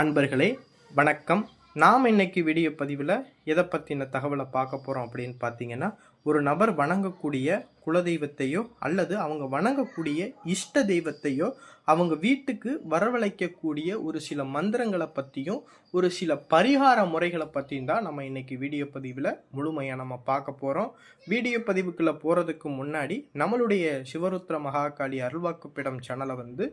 அன்பர்களே வணக்கம். நாம் இன்னைக்கு வீடியோ பதிவில் எதை பற்றின தகவலை பார்க்க போகிறோம் அப்படின்னு பார்த்தீங்கன்னா ஒரு நபர் வணங்கக்கூடிய குலதெய்வத்தையோ அல்லது அவங்க வணங்கக்கூடிய இஷ்ட தெய்வத்தையோ அவங்க வீட்டுக்கு வரவழைக்கக்கூடிய ஒரு சில மந்திரங்களை பற்றியும் ஒரு சில பரிகார முறைகளை பற்றியும் தான் நம்ம இன்றைக்கி வீடியோ பதிவில் முழுமையாக நம்ம பார்க்க போகிறோம் வீடியோ பதிவுக்குள்ளே போகிறதுக்கு முன்னாடி நம்மளுடைய சிவருத்ர மகாகாளி அருள்வாக்குப்பிடம் சேனலை வந்து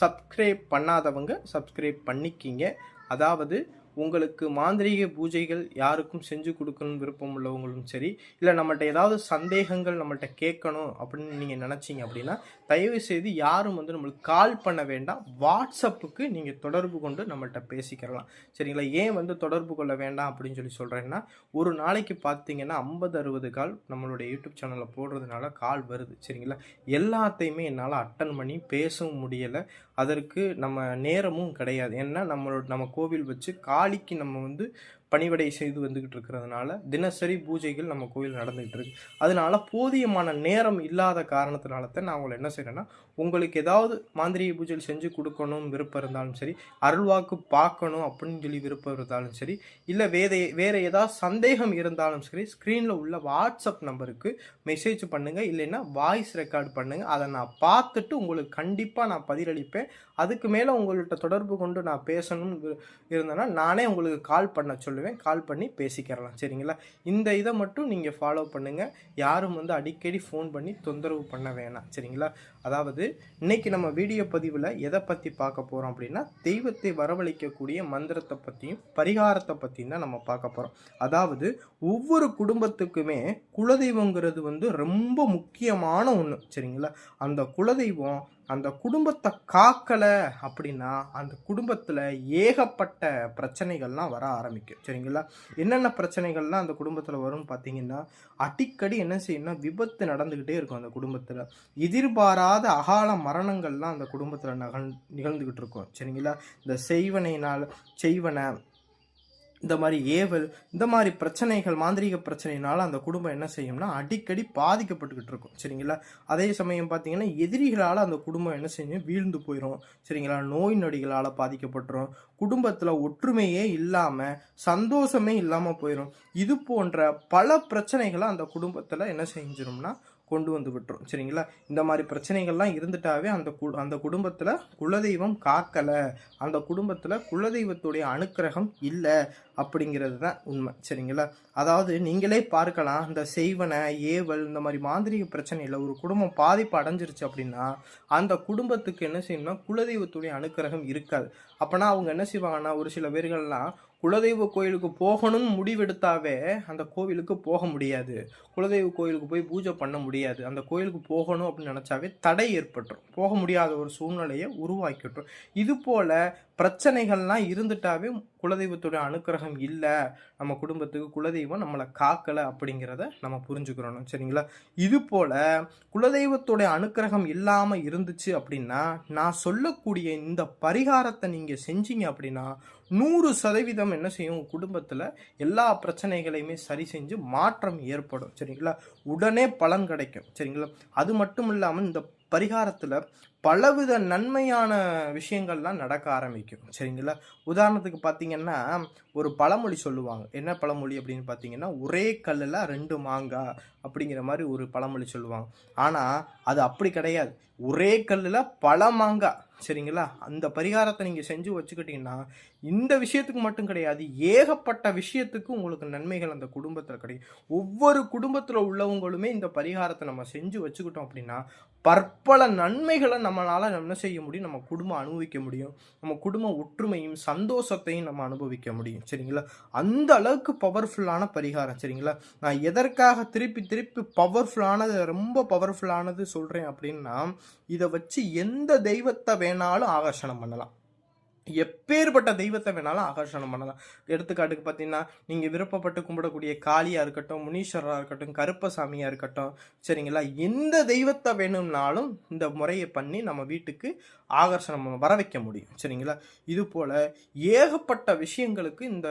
சப்ஸ்கிரைப் பண்ணாதவங்க சப்ஸ்கிரைப் பண்ணிக்கிங்க. அதாவது உங்களுக்கு மாந்திரீக பூஜைகள் யாருக்கும் செஞ்சு கொடுக்கணும்னு விருப்பம் உள்ளவங்களும் சரி இல்லை நம்மள்ட்ட ஏதாவது சந்தேகங்கள் நம்மள்ட்ட கேட்கணும் அப்படின்னு நீங்கள் நினச்சிங்க அப்படின்னா தயவு செய்து யாரும் வந்து நம்மளுக்கு கால் பண்ண வேண்டாம். வாட்ஸ்அப்புக்கு நீங்கள் தொடர்பு கொண்டு நம்மள்ட்ட பேசிக்கிறலாம் சரிங்களா? ஏன் வந்து தொடர்பு கொள்ள வேண்டாம் அப்படின்னு சொல்லி சொல்கிறேன்னா ஒரு நாளைக்கு பார்த்தீங்கன்னா ஐம்பது அறுபது கால் நம்மளுடைய யூடியூப் சேனலில் போடுறதுனால கால் வருது. சரிங்களா? எல்லாத்தையுமே என்னால் அட்டன் பண்ணி பேசவும் முடியலை. அதற்கு நம்ம நேரமும் கிடையாது. ஏன்னா நம்மளோட நம்ம கோவில் வச்சு கால் காளிக்கு நம்ம வந்து பணிவிடை செய்து வந்துக்கிட்டு இருக்கிறதுனால தினசரி பூஜைகள் நம்ம கோயில் நடந்துகிட்டு இருக்கு. அதனால போதியமான நேரம் இல்லாத காரணத்தினால தான் நான் உங்களை என்ன செய்கிறேன்னா உங்களுக்கு ஏதாவது மாந்திரிய பூஜைகள் செஞ்சு கொடுக்கணும் விருப்பம் இருந்தாலும் சரி அருள்வாக்கு பார்க்கணும் அப்படின்னு சொல்லி விருப்பம் இருந்தாலும் சரி இல்லை வேற வேறு ஏதாவது சந்தேகம் இருந்தாலும் சரி ஸ்க்ரீனில் உள்ள வாட்ஸ்அப் நம்பருக்கு மெசேஜ் பண்ணுங்கள் இல்லைன்னா வாய்ஸ் ரெக்கார்ட் பண்ணுங்கள் அதை நான் பார்த்துட்டு உங்களுக்கு கண்டிப்பாக நான் பதிலளிப்பேன். அதுக்கு மேலே உங்கள்கிட்ட தொடர்பு கொண்டு நான் பேசணும் இருந்தேன்னா நானே உங்களுக்கு கால் பண்ண சொல்லுவேன். கால் பண்ணி பேசிக்கிறலாம். சரிங்களா? இந்த இதை மட்டும் நீங்கள் ஃபாலோ பண்ணுங்கள் யாரும் வந்து அடிக்கடி ஃபோன் பண்ணி தொந்தரவு பண்ண வேணாம். சரிங்களா? அதாவது இன்றைக்கி நம்ம வீடியோ பதிவில் எதை பற்றி பார்க்க போகிறோம் அப்படின்னா தெய்வத்தை வரவழைக்கக்கூடிய மந்திரத்தை பற்றியும் பரிகாரத்தை பற்றியும் தான் நம்ம பார்க்க போகிறோம் அதாவது ஒவ்வொரு குடும்பத்துக்குமே குலதெய்வங்கிறது வந்து ரொம்ப முக்கியமான ஒன்று சரிங்களா? அந்த குலதெய்வம் அந்த குடும்பத்தை காக்கலை அப்படின்னா அந்த குடும்பத்தில் ஏகப்பட்ட பிரச்சனைகள்லாம் வர ஆரம்பிக்கும். சரிங்களா? என்னென்ன பிரச்சனைகள்லாம் அந்த குடும்பத்தில் வரும்னு பார்த்தீங்கன்னா அடிக்கடி என்ன செய்யணும்னா விபத்து நடந்துக்கிட்டே இருக்கும் அந்த குடும்பத்தில். எதிர்பாராத அகால மரணங்கள்லாம் அந்த குடும்பத்தில் நகழ் நிகழ்ந்துக்கிட்டு இருக்கும். சரிங்களா? இந்த செய்வனையினால் செய்வனை இந்த மாதிரி ஏவல் இந்த மாதிரி பிரச்சனைகள் மாந்திரீக பிரச்சனைனால அந்த குடும்பம் என்ன செய்யும்னா அடிக்கடி பாதிக்கப்பட்டுக்கிட்டு இருக்கும். சரிங்களா? அதே சமயம் பார்த்தீங்கன்னா எதிரிகளால் அந்த குடும்பம் என்ன செய்யும்? வீழ்ந்து போயிடும் சரிங்களா? நோய் நொடிகளால் பாதிக்கப்பட்டுரும். குடும்பத்தில் ஒற்றுமையே இல்லாமல் சந்தோஷமே இல்லாமல் போயிடும் இது போன்ற பல பிரச்சனைகளை அந்த குடும்பத்தில் என்ன செஞ்சிரும்னா கொண்டு வந்து விட்டுரும். சரிங்களா? இந்த மாதிரி பிரச்சனைகள்லாம் இருந்துட்டாவே அந்த கு அந்த குடும்பத்தில் குலதெய்வம் காக்கலை. அந்த குடும்பத்தில் குலதெய்வத்துடைய அனுக்கிரகம் இல்லை அப்படிங்கிறது தான் உண்மை. சரிங்களா? அதாவது நீங்களே பார்க்கலாம் இந்த செய்வனை ஏவல் இந்த மாதிரி மாந்திரிக பிரச்சனையில் ஒரு குடும்பம் பாதிப்பு அடைஞ்சிருச்சு அப்படின்னா அந்த குடும்பத்துக்கு என்ன செய்யணும்னா குலதெய்வத்துடைய அனுக்கிரகம் இருக்காது. அப்போனா அவங்க என்ன செய்வாங்கன்னா ஒரு சில பேர்கள்லாம் குலதெய்வ கோயிலுக்கு போகணும்னு முடிவெடுத்தாவே அந்த கோவிலுக்கு போக முடியாது. குலதெய்வ கோயிலுக்கு போய் பூஜை பண்ண முடியாது. அந்த கோயிலுக்கு போகணும் அப்படின்னு நினச்சாவே தடை ஏற்பட்டுரும். போக முடியாத ஒரு சூழ்நிலையை உருவாக்கிட்டுரும் இது போல் பிரச்சனைகள்லாம் இருந்துட்டாவே குலதெய்வத்துடைய அனுக்கிரகம் இல்லை நம்ம குடும்பத்துக்கு குலதெய்வம் நம்மளை காக்கலை அப்படிங்கிறத நம்ம புரிஞ்சுக்கிறோம் சரிங்களா? இது போல குலதெய்வத்துடைய அனுக்கிரகம் இல்லாமல் இருந்துச்சு அப்படின்னா நான் சொல்லக்கூடிய இந்த பரிகாரத்தை நீங்கள் செஞ்சீங்க அப்படின்னா நூறு சதவீதம் என்ன செய்யும்? குடும்பத்தில் எல்லா பிரச்சனைகளையுமே சரி செஞ்சு மாற்றம் ஏற்படும். சரிங்களா? உடனே பலன் கிடைக்கும். சரிங்களா? அது மட்டும் இல்லாமல் இந்த பரிகாரத்தில் பலவித நன்மையான விஷயங்கள்லாம் நடக்க ஆரம்பிக்கும். சரிங்களா? உதாரணத்துக்கு பார்த்தீங்கன்னா ஒரு பழமொழி சொல்லுவாங்க. என்ன பழமொழி அப்படின்னு பார்த்தீங்கன்னா ஒரே கல்லில் ரெண்டு மாங்காய் அப்படிங்கிற மாதிரி ஒரு பழமொழி சொல்லுவாங்க. ஆனால் அது அப்படி கிடையாது. ஒரே கல்லில் பல மாங்காய் சரிங்களா? அந்த பரிகாரத்தை நீங்கள் செஞ்சு வச்சுக்கிட்டிங்கன்னா இந்த விஷயத்துக்கு மட்டும் கிடையாது. ஏகப்பட்ட விஷயத்துக்கு உங்களுக்கு நன்மைகள் அந்த குடும்பத்தில் கிடைக்கும். ஒவ்வொரு குடும்பத்தில் உள்ளவங்களுமே இந்த பரிகாரத்தை நம்ம செஞ்சு வச்சுக்கிட்டோம் அப்படின்னா பற்பல நன்மைகளை நம்மளால் என்ன செய்ய முடியும்? நம்ம குடும்பம் அனுபவிக்க முடியும். நம்ம குடும்ப ஒற்றுமையும் சந்தோஷத்தையும் நம்ம அனுபவிக்க முடியும். சரிங்களா? அந்த அளவுக்கு பவர்ஃபுல்லான பரிகாரம். சரிங்களா? நான் எதற்காக திருப்பி திருப்பி பவர்ஃபுல்லானது ரொம்ப பவர்ஃபுல்லானது சொல்கிறேன் அப்படின்னா இதை வச்சு எந்த தெய்வத்தை வேணாலும் ஆகர்ஷணம் பண்ணலாம். எப்பேற்பட்ட தெய்வத்தை வேணாலும் ஆகர்ஷணம் பண்ணலாம். எடுத்துக்காட்டுக்கு பார்த்தீங்கன்னா நீங்கள் விருப்பப்பட்டு கும்பிடக்கூடிய காளியாக இருக்கட்டும் முனீஸ்வரராக இருக்கட்டும் கருப்பசாமியாக இருக்கட்டும் சரிங்களா? எந்த தெய்வத்தை வேணும்னாலும் இந்த முறையை பண்ணி நம்ம வீட்டுக்கு ஆகர்ஷணம் வர வைக்க முடியும் சரிங்களா? இது போல் ஏகப்பட்ட விஷயங்களுக்கு இந்த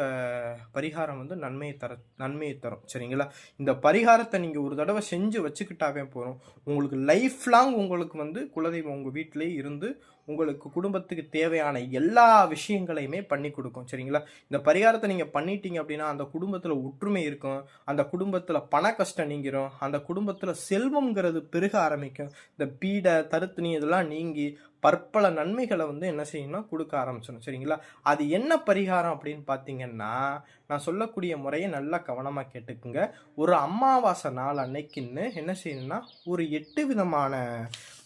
பரிகாரம் வந்து நன்மையை தர நன்மையை தரும் சரிங்களா? இந்த பரிகாரத்தை நீங்கள் ஒரு தடவை செஞ்சு வச்சுக்கிட்டாவே போதும். உங்களுக்கு லைஃப் லாங் உங்களுக்கு வந்து குலதெய்வம் உங்கள் வீட்டிலே இருந்து உங்களுக்கு குடும்பத்துக்கு தேவையான எல்லா விஷயங்களையுமே பண்ணி கொடுக்கும் சரிங்களா? இந்த பரிகாரத்தை நீங்கள் பண்ணிட்டீங்க அப்படின்னா அந்த குடும்பத்தில் ஒற்றுமை இருக்கும் அந்த குடும்பத்தில் பண கஷ்டம் நீங்கிரும் அந்த குடும்பத்தில் செல்வம்ங்கிறது பெருக ஆரம்பிக்கும். இந்த பீடை தருத்தினி இதெல்லாம் நீங்கி பற்பல நன்மைகளை வந்து என்ன செய்யணும்னா கொடுக்க ஆரம்பிச்சிடும் சரிங்களா? அது என்ன பரிகாரம் அப்படின்னு பார்த்தீங்கன்னா நான் சொல்லக்கூடிய முறையை நல்லா கவனமாக கேட்டுக்குங்க. ஒரு அமாவாசை நாள் அன்னைக்குன்னு என்ன செய்யணும்னா ஒரு எட்டு விதமான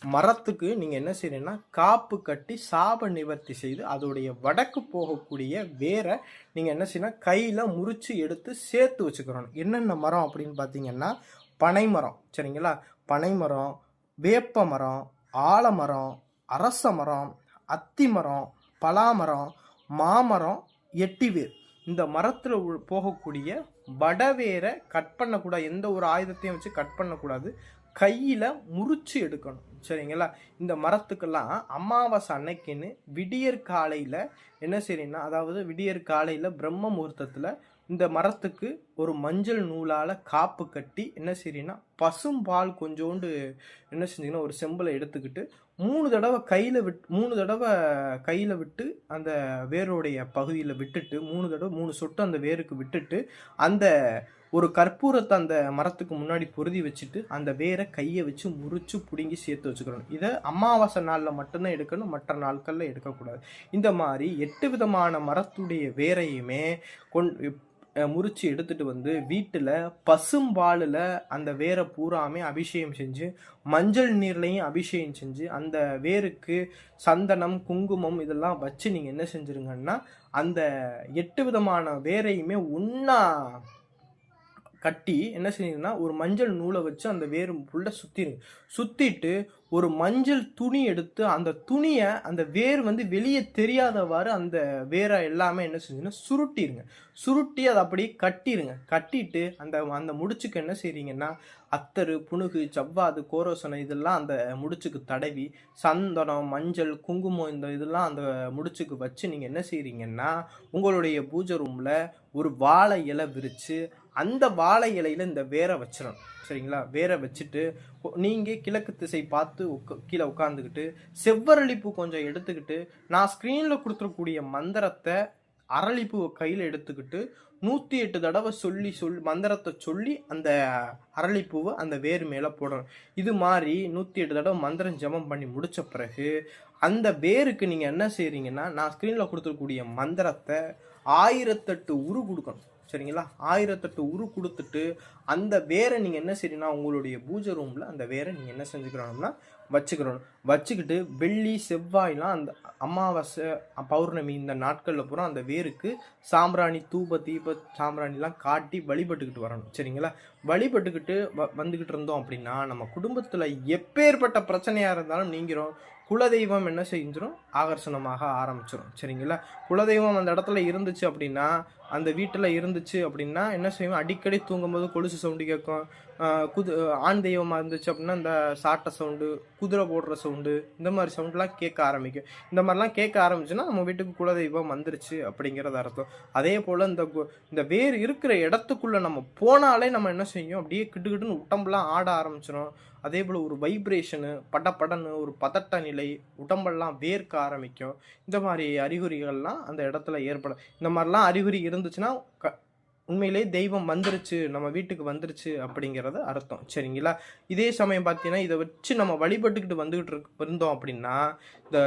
மரத்துக்கு நீங்கள் என்ன செய்யணும்னா காப்பு கட்டி சாப நிவர்த்தி செய்து அதோடைய வடக்கு போகக்கூடிய வேரை நீங்கள் என்ன செய்யணும் கையில் முறிச்சு எடுத்து சேர்த்து வச்சுக்கிறோம் என்னென்ன மரம் அப்படின்னு பார்த்தீங்கன்னா பனைமரம். சரிங்களா? பனை மரம் வேப்ப மரம் ஆலமரம் அரச மரம் அத்தி மரம் பலாமரம் மாமரம் எட்டிவேர் இந்த மரத்தில் போகக்கூடிய வடவேரை கட் பண்ணக்கூடாது எந்த ஒரு ஆயுதத்தையும் வச்சு கட் பண்ணக்கூடாது. கையில் முறிச்சு எடுக்கணும். சரிங்களா? இந்த மரத்துக்கெல்லாம் அமாவாசை அன்னைக்குன்னு விடியற் காலையில் என்ன செய்றீங்கன்னா அதாவது விடியற் காலையில் பிரம்ம முகூர்த்தத்தில் இந்த மரத்துக்கு ஒரு மஞ்சள் நூலால் காப்பு கட்டி என்ன செய்றீங்கன்னா பசும்பால் கொஞ்சோண்டு என்ன செஞ்சீங்கன்னா ஒரு செம்பில் எடுத்துக்கிட்டு மூணு தடவை கையில் விட் மூணு தடவை கையில் விட்டு அந்த வேரோடைய பகுதியில் விட்டுட்டு மூணு தடவை மூணு சொட்டு அந்த வேருக்கு விட்டுட்டு அந்த ஒரு கற்பூரத்தை அந்த மரத்துக்கு முன்னாடி பொருதி வச்சுட்டு அந்த வேரை கையை வச்சு முறிச்சு பிடுங்கி சேர்த்து வச்சுக்கணும். இதை அமாவாசை நாளில் மட்டும்தான் எடுக்கணும் மற்ற நாட்களில் எடுக்கக்கூடாது. இந்த மாதிரி எட்டு விதமான மரத்துடைய வேரையுமே கொண் முறித்து முறிச்சு எடுத்துட்டு வந்து வீட்டில் பசும்பாலில் அந்த வேரை பூராமே அபிஷேகம் செஞ்சு மஞ்சள் நீர்லையும் அபிஷேகம் செஞ்சு அந்த வேருக்கு சந்தனம் குங்குமம் இதெல்லாம் வச்சு நீங்கள் என்ன செஞ்சுருங்கன்னா அந்த எட்டு விதமான வேரையுமே ஒன்றா கட்டி என்ன செய்யுங்கன்னா ஒரு மஞ்சள் நூலை வச்சு அந்த வேர் ஃபுல்லாக சுற்றிடுங்க சுற்றிட்டு ஒரு மஞ்சள் துணி எடுத்து அந்த துணியை அந்த வேர் வந்து வெளியே தெரியாதவாறு அந்த வேரை எல்லாமே என்ன செஞ்சுன்னா சுருட்டிடுங்க சுருட்டி அதை அப்படியே கட்டிடுங்க கட்டிட்டு அந்த அந்த முடிச்சுக்கு என்ன செய்கிறீங்கன்னா அத்தரு புணுகு செவ்வாது கோரோசனை இதெல்லாம் அந்த முடிச்சுக்கு தடவி சந்தனம் மஞ்சள் குங்குமம் இந்த இதெல்லாம் அந்த முடிச்சுக்கு வச்சு நீங்கள் என்ன செய்கிறீங்கன்னா உங்களுடைய பூஜை ரூமில் ஒரு வாழை இலை விரித்து அந்த வாழை இலையில் இந்த வேரை வச்சிடணும். சரிங்களா? வேரை வச்சுட்டு நீங்கள் கிழக்கு திசை பார்த்து உக்க கீழே உட்காந்துக்கிட்டு செவ்வரளிப்பூ கொஞ்சம் எடுத்துக்கிட்டு நான் ஸ்க்ரீனில் கொடுத்துருக்கூடிய மந்திரத்தை அரளிப்பூவை கையில் எடுத்துக்கிட்டு நூற்றி எட்டு தடவை சொல்லி சொல் மந்திரத்தை சொல்லி அந்த அரளிப்பூவை அந்த வேர் மேலே போடணும். இது மாதிரி நூற்றி எட்டு தடவை மந்திரம் ஜெபம் பண்ணி முடித்த பிறகு அந்த வேருக்கு நீங்கள் என்ன செய்கிறீங்கன்னா நான் ஸ்க்ரீனில் கொடுத்துருக்கூடிய மந்திரத்தை ஆயிரத்தெட்டு உரு கொடுக்கணும். சரிங்களா? ஆயிரத்தெட்டு உரு கொடுத்துட்டு அந்த வேரை நீங்கள் என்ன செய்யணும்னா உங்களுடைய பூஜை ரூமில் அந்த வேரை நீங்கள் என்ன செஞ்சுக்கிறோம்னா வச்சுக்கிறணும். வச்சுக்கிட்டு வெள்ளி செவ்வாய்லாம் அந்த அமாவாசை பௌர்ணமி இந்த நாட்களில் பூரா அந்த வேருக்கு சாம்பிராணி தூப தீப சாம்பிராணிலாம் காட்டி வழிபட்டுக்கிட்டு வரணும். சரிங்களா? வழிபட்டுக்கிட்டு வ வந்துக்கிட்டு இருந்தோம் அப்படின்னா நம்ம குடும்பத்தில் எப்பேற்பட்ட பிரச்சனையாக இருந்தாலும் நீங்கிறோம் குலதெய்வம் என்ன செஞ்சிடும் ஆகர்ஷணமாக ஆரம்பிச்சிடும் சரிங்களா? குலதெய்வம் அந்த இடத்துல இருந்துச்சு அப்படின்னா அந்த வீட்டில் இருந்துச்சு அப்படின்னா என்ன செய்வோம்? அடிக்கடி தூங்கும்போது கொலுசு சவுண்டு கேட்கும் குது ஆண் தெய்வமாக இருந்துச்சு அப்படின்னா இந்த சாட்டை சவுண்டு குதிரை போடுற சவுண்டு இந்த மாதிரி சவுண்டெலாம் கேட்க ஆரம்பிக்கும். இந்த மாதிரிலாம் கேட்க ஆரம்பிச்சுன்னா நம்ம வீட்டுக்கு குலதெய்வம் வந்துருச்சு அப்படிங்கிறது அர்த்தம். அதே போல் இந்த இந்த வேர் இருக்கிற இடத்துக்குள்ளே நம்ம போனாலே நம்ம என்ன செய்யும்? அப்படியே கிட்டுக்கிட்டுன்னு உடம்புலாம் ஆட ஆரம்பிச்சிடும் அதே போல் ஒரு வைப்ரேஷனு படப்படன்னு ஒரு பதட்ட நிலை உடம்பெல்லாம் வேர்க்க ஆரம்பிக்கும். இந்த மாதிரி அறிகுறிகள்லாம் அந்த இடத்துல ஏற்படும். இந்த மாதிரிலாம் அறிகுறி இருந்துச்சுன்னா க உண்மையிலே தெய்வம் வந்துருச்சு நம்ம வீட்டுக்கு வந்துருச்சு அப்படிங்கிறது அர்த்தம். சரிங்களா? இதே சமயம் பார்த்தீங்கன்னா இதை வச்சு நம்ம வழிபட்டுக்கிட்டு வந்துக்கிட்டு இருக்க இருந்தோம் அப்படின்னா இந்த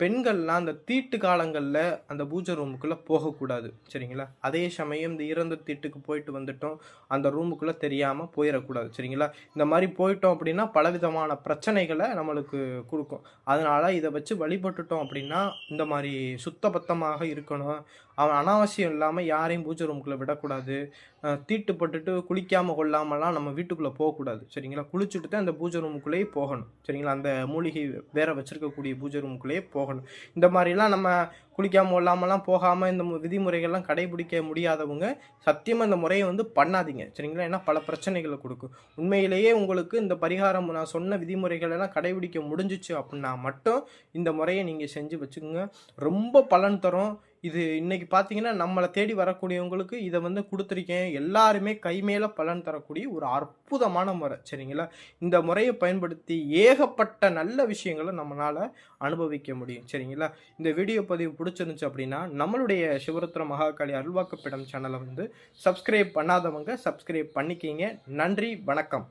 பெண்கள்லாம் அந்த தீட்டு காலங்களில் அந்த பூஜை ரூமுக்குள்ளே போகக்கூடாது. சரிங்களா? அதே சமயம் இந்த இறந்த தீட்டுக்கு போயிட்டு வந்துட்டோம் அந்த ரூமுக்குள்ளே தெரியாமல் போயிடக்கூடாது சரிங்களா? இந்த மாதிரி போயிட்டோம் அப்படின்னா பலவிதமான பிரச்சனைகளை நம்மளுக்கு கொடுக்கும். அதனால் இதை வச்சு வழிபட்டுட்டோம் அப்படின்னா இந்த மாதிரி சுத்தபத்தமாக இருக்கணும். அவன் அனாவசியம் இல்லாமல் யாரையும் பூஜை ரூம்குள்ளே விடக்கூடாது. அஹ் தீட்டுப்பட்டுட்டு குளிக்காமல் கொள்ளாமலாம் நம்ம வீட்டுக்குள்ளே போகக்கூடாது. சரிங்களா? குளிச்சுட்டு தான் அந்த பூஜை ரூமுக்குள்ளேயே போகணும். சரிங்களா? அந்த மூலிகை வேற வச்சுருக்கக்கூடிய பூஜை ரூமுக்குள்ளேயே போகணும். இந்த மாதிரிலாம் நம்ம குளிக்காமல் கொள்ளாமலாம் போகாமல் இந்த மு- விதிமுறைகள்லாம் கடைபிடிக்க முடியாதவங்க சத்தியமாக இந்த முறையை வந்து பண்ணாதீங்க. சரிங்களா? ஏன்னா பல பிரச்சனைகளை கொடுக்கும். உண்மையிலேயே உங்களுக்கு இந்த பரிகாரம் நான் சொன்ன விதிமுறைகள் எல்லாம் கடைபிடிக்க முடிஞ்சிச்சு அப்படின்னா மட்டும் இந்த முறையை நீங்கள் செஞ்சு வச்சுக்கோங்க. ரொம்ப பலன் தரும். இது இன்னைக்கு பார்த்தீங்கன்னா நம்மளை தேடி வரக்கூடியவங்களுக்கு இதை வந்து கொடுத்துருக்கேன். எல்லாருமே கைமேல பலன் தரக்கூடிய ஒரு அற்புதமான முறை சரிங்களா? இந்த முறையை பயன்படுத்தி ஏகப்பட்ட நல்ல விஷயங்களை நம்மளால் அனுபவிக்க முடியும் சரிங்களா? இந்த வீடியோ பதிவு பிடிச்சிருந்துச்சு அப்படின்னா நம்மளுடைய சிவருத்திர மகாகாளி அருள்வாக்குப்பிடம் சேனலை வந்து சப்ஸ்கிரைப் பண்ணாதவங்க சப்ஸ்கிரைப் பண்ணிக்கிங்க. நன்றி வணக்கம்.